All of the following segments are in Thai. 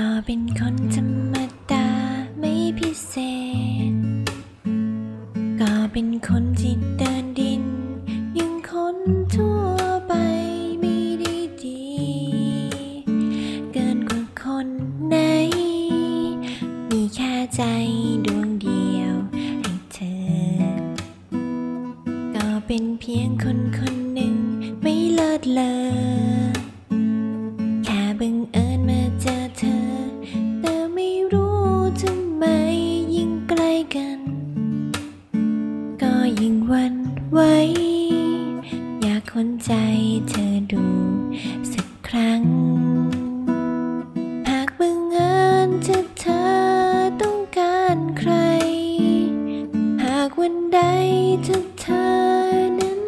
ก็เป็นคนธรรมดาไม่พิเศษ ก็เป็นคนที่เดินดิน ยังคนทั่วไปไม่ได้ดี เกินกว่าคนไหน มีแค่ใจดวงเดียวให้เธอ ก็เป็นเพียงคนคนหนึ่งไม่เลิศเลอ ยิ่งวันไหวอยากคนใจเธอดูสักครั้ง หากบังเอิญเธอเธอต้องการใคร หากวันใดเธอเธอนั้น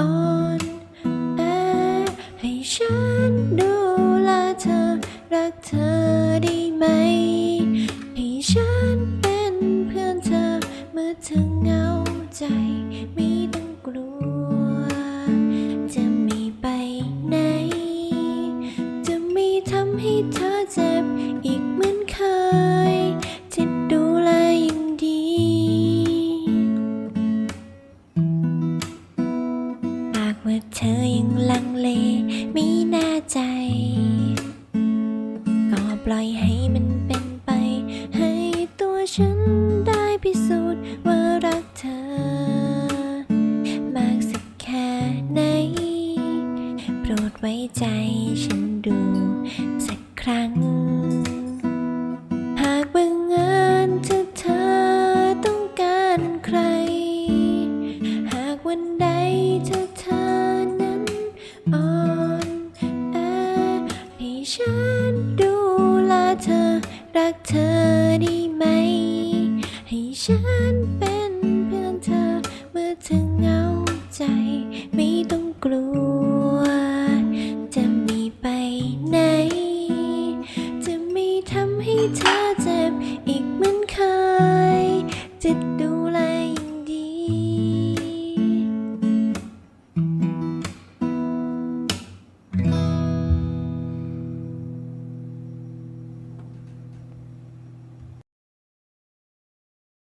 อ่อนแอให้ฉันดูแลเธอรักเธอได้ไหม ให้ฉันเป็นเพื่อนเธอเมื่อเธอเหงา ใจไม่ต้องกลัว จะไม่ไปไหน จะไม่ทำให้เธอเจ็บอีกเหมือนเคยจะดูแลอย่างดี หากว่าเธอยังลังเลไม่แน่ใจ ก็ปล่อยให้มันเป็นไป ให้ตัวฉันได้พิสูจน์ว่ารักเธอ รดไว้ใจฉันดูสักครั้ง หากบังเอิญเธอเธอต้องการใคร หากวันใดเธอเธอนั้นอ่อนแอให้ฉันดูแลเธอรักเธอได้ไหม ให้ฉันเป็น do?